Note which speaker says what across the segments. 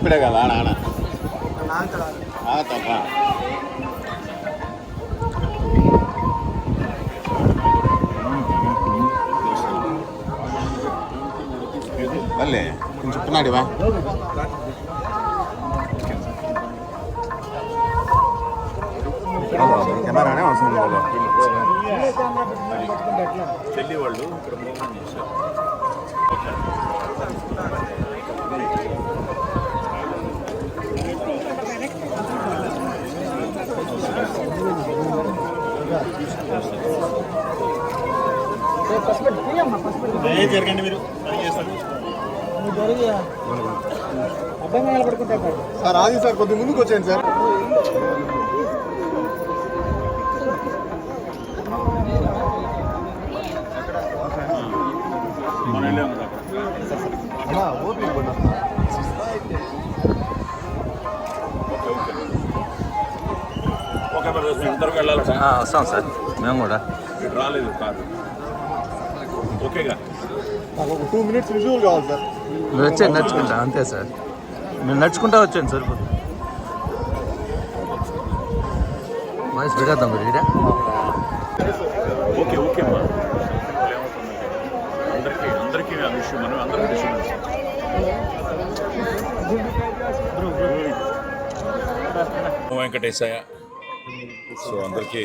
Speaker 1: ఇప్పుడే కదా ఆడ ఆడ
Speaker 2: నాన్న
Speaker 1: ఆ, తప్ప మళ్ళీ కొంచెం చెప్తున్నాడివా కెమెరానే అవసరం లేదు
Speaker 3: చెల్లి వాళ్ళు ఇక్కడ మూవ్మెంట్ చేశారు జరగండి మీరు?
Speaker 1: సార్ ఆది సార్ కొద్దిగా ముందుకు వచ్చాను సార్.
Speaker 4: వస్తాం సార్. మేము కూడా.
Speaker 3: రాలేదు కాదు. ఓకేగా.
Speaker 1: నాకు ఒక టూ మినిట్స్ విజువల్ కావాలి సార్.
Speaker 4: మీరు వచ్చేది నడుచుకుంటా అంతే సార్. మీరు నడుచుకుంటా వచ్చాను సార్ వాయిస్ బిగద్దాం మీరు ఇడే
Speaker 3: ఓకే ఓకే అమ్మా. అందరికీ అందరికీ ఆ విషయం మనం అందరికీ విషయం. వెంకటేశయ్య. సో అందరికీ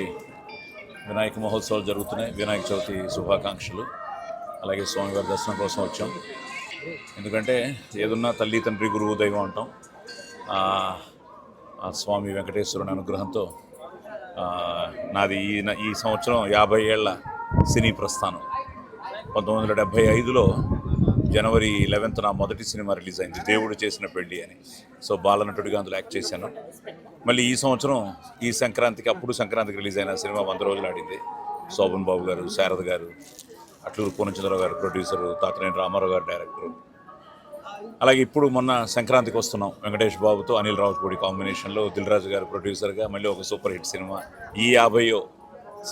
Speaker 3: వినాయక మహోత్సవాలు జరుగుతున్నాయి. వినాయక చవితి శుభాకాంక్షలు. అలాగే స్వామివారి దర్శనం కోసం వచ్చాం. ఎందుకంటే ఏదున్నా తల్లి తండ్రి గురువు దైవం అంటాం. ఆ స్వామి వెంకటేశ్వరుని అనుగ్రహంతో నాది ఈ ఈ సంవత్సరం యాభై ఏళ్ళ సినీ ప్రస్థానం. పంతొమ్మిది వందల డెబ్భై ఐదులో జనవరి లెవెన్త్ నా మొదటి సినిమా రిలీజ్ అయింది దేవుడు చేసిన పెళ్ళి అని. సో బాలనటుడిగా అందులో యాక్ట్ చేశాను. మళ్ళీ ఈ సంవత్సరం ఈ సంక్రాంతికి అప్పుడు సంక్రాంతికి రిలీజ్ అయిన సినిమా వంద రోజులు ఆడింది. శోభన్ బాబు గారు శారద గారు అట్లూరు పూర్ణచంద్రరావు గారు ప్రొడ్యూసర్ తాతనేని రామారావు గారు డైరెక్టర్. అలాగే ఇప్పుడు మొన్న సంక్రాంతికి వస్తున్నాం వెంకటేష్ బాబుతో అనిల్ రావుపూడి కాంబినేషన్లో దిల్ రాజు గారు ప్రొడ్యూసర్గా మళ్ళీ ఒక సూపర్ హిట్ సినిమా ఈ యాభైయో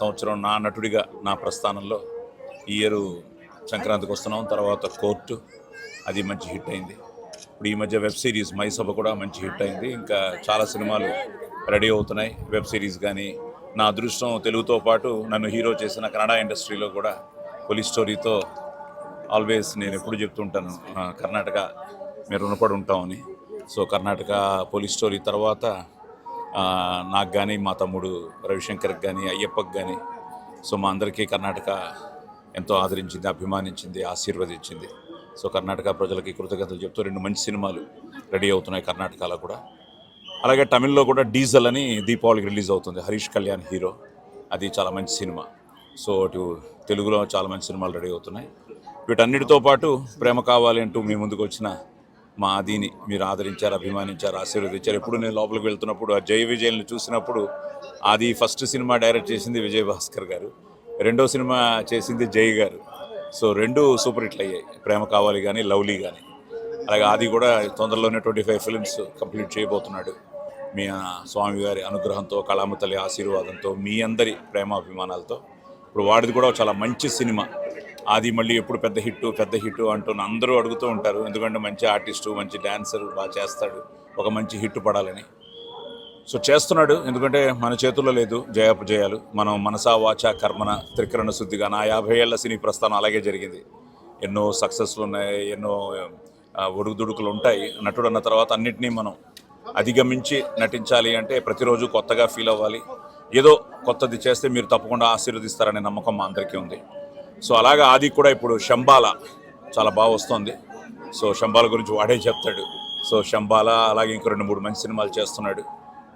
Speaker 3: సంవత్సరం నా నటుడిగా నా ప్రస్థానంలో ఈ ఇయర్ సంక్రాంతికి వస్తున్నాం. తర్వాత కోర్టు అది మంచి హిట్ అయింది. ఇప్పుడు ఈ మధ్య వెబ్ సిరీస్ మై సభ కూడా మంచి హిట్ అయింది. ఇంకా చాలా సినిమాలు రెడీ అవుతున్నాయి. వెబ్ సిరీస్ కానీ నా అదృష్టం తెలుగుతో పాటు నన్ను హీరో చేసిన కన్నడ ఇండస్ట్రీలో కూడా పోలీస్ స్టోరీతో ఆల్వేస్ నేను ఎప్పుడు చెప్తుంటాను కర్ణాటక మీరు రుణపడి ఉంటామని. సో కర్ణాటక పోలీస్ స్టోరీ తర్వాత నాకు కానీ మా తమ్ముడు రవిశంకర్కి కానీ అయ్యప్పకి కానీ సో మా అందరికీ కర్ణాటక ఎంతో ఆదరించింది అభిమానించింది ఆశీర్వదించింది. సో కర్ణాటక ప్రజలకి కృతజ్ఞతలు చెప్తూ రెండు మంచి సినిమాలు రెడీ అవుతున్నాయి కర్ణాటకలో కూడా. అలాగే తమిళ్ళో కూడా డీజల్ అని దీపావళికి రిలీజ్ అవుతుంది హరీష్ కళ్యాణ్ హీరో. అది చాలా మంచి సినిమా. సో అటు తెలుగులో చాలా మంచి సినిమాలు రెడీ అవుతున్నాయి. వీటన్నిటితో పాటు ప్రేమ కావాలి అంటూ మీ ముందుకు వచ్చిన మా ఆదిని మీరు ఆదరించారు అభిమానించారు ఆశీర్వదించారు. ఎప్పుడు నేను లోపలికి వెళ్తున్నప్పుడు ఆ జై విజయల్ని చూసినప్పుడు ఆది ఫస్ట్ సినిమా డైరెక్ట్ చేసింది విజయ్ భాస్కర్ గారు. రెండో సినిమా చేసింది జై గారు. సో రెండు సూపర్ హిట్లు అయ్యాయి. ప్రేమ కావాలి కానీ లవ్లీ కానీ అలాగే ఆది కూడా తొందరలోనే ట్వంటీ ఫైవ్ ఫిల్మ్స్ కంప్లీట్ చేయబోతున్నాడు. మీ స్వామివారి అనుగ్రహంతో కళామ తల్లి ఆశీర్వాదంతో మీ అందరి ప్రేమాభిమానాలతో. ఇప్పుడు వాడిది కూడా చాలా మంచి సినిమా. అది మళ్ళీ ఎప్పుడు పెద్ద హిట్ పెద్ద హిట్ అంటూ అందరూ అడుగుతూ ఉంటారు. ఎందుకంటే మంచి ఆర్టిస్టు మంచి డాన్సర్ బాగా చేస్తాడు. ఒక మంచి హిట్ పడాలని. సో చేస్తున్నాడు. ఎందుకంటే మన చేతుల్లో లేదు జయాపజయాలు. మనం మనసా వాచ కర్మన త్రికరణ శుద్ధిగా నా యాభై ఏళ్ళ సినీ ప్రస్థానం అలాగే జరిగింది. ఎన్నో సక్సెస్లు ఉన్నాయి ఎన్నో ఒడుగుదుడుకులు ఉంటాయి. నటుడు అన్న తర్వాత అన్నిటినీ మనం అధిగమించి నటించాలి అంటే ప్రతిరోజు కొత్తగా ఫీల్ అవ్వాలి. ఏదో కొత్తది చేస్తే మీరు తప్పకుండా ఆశీర్వదిస్తారనే నమ్మకం మా అందరికీ ఉంది. సో అలాగే ఆది కూడా ఇప్పుడు శంబాల చాలా బాగా వస్తుంది. సో శంబాల గురించి వాడే చెప్తాడు. సో శంబాల అలాగే ఇంకో రెండు మూడు మంచి సినిమాలు చేస్తున్నాడు.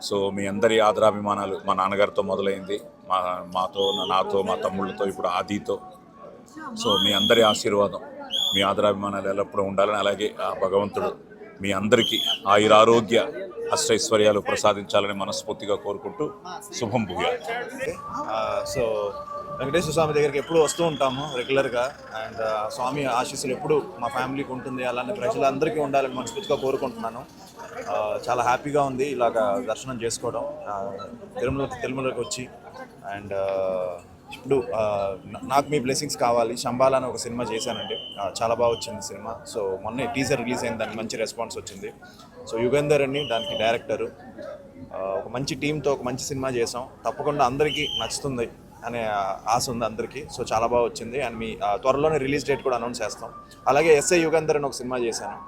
Speaker 3: సో మీ అందరి ఆదరాభిమానాలు మా నాన్నగారితో మొదలైంది. మా మాతో నాతో మా తమ్ముళ్ళతో ఇప్పుడు ఆదితో. సో మీ అందరి ఆశీర్వాదం మీ ఆదరాభిమానాలు ఎల్లప్పుడూ ఉండాలని అలాగే ఆ భగవంతుడు మీ అందరికీ ఆయురారోగ్య అష్టైశ్వర్యాలు ప్రసాదించాలని మనస్ఫూర్తిగా కోరుకుంటూ శుభం భూయాలు
Speaker 5: సో uh, వెంకటేశ్వర స్వామి దగ్గరికి ఎప్పుడు వస్తూ ఉంటాము రెగ్యులర్గా. అండ్ uh, స్వామి ఆశీస్సులు ఎప్పుడు మా ఫ్యామిలీకి ఉంటుంది. అలానే ప్రజలందరికీ ఉండాలని మనస్ఫూర్తిగా కోరుకుంటున్నాను. Uh, చాలా హ్యాపీగా ఉంది ఇలాగ దర్శనం చేసుకోవడం. తిరుమల తిరుమలకి వచ్చి. అండ్ ఇప్పుడు నాకు మీ బ్లెస్సింగ్స్ కావాలి. శంబాల అని ఒక సినిమా చేశానండి. చాలా బాగా వచ్చింది సినిమా. సో మొన్న టీజర్ రిలీజ్ అయింది. దానికి మంచి రెస్పాన్స్ వచ్చింది. సో యుగేందర్ అని దానికి డైరెక్టరు ఒక మంచి టీంతో ఒక మంచి సినిమా చేసాం తప్పకుండా అందరికీ నచ్చుతుంది అనే ఆశ ఉంది అందరికీ. సో చాలా బాగా వచ్చింది. అండ్ మీ ఆ, త్వరలోనే రిలీజ్ డేట్ కూడా అనౌన్స్ చేస్తాం. అలాగే ఎస్ఐ యుగంధర్ అని ఒక సినిమా చేశాను.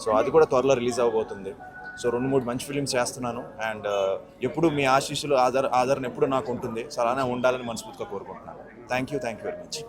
Speaker 5: సో అది కూడా త్వరలో రిలీజ్ అవ్వబోతుంది. సో రెండు మూడు మంచి ఫిలిమ్స్ చేస్తున్నాను. అండ్ uh, ఎప్పుడు మీ ఆశీస్సులు ఆధార ఆధారణ ఎప్పుడు నాకు ఉంటుంది సో అలానే ఉండాలని మనస్ఫూర్తిగా కోరుకుంటున్నాను. Thank you thank you very
Speaker 2: much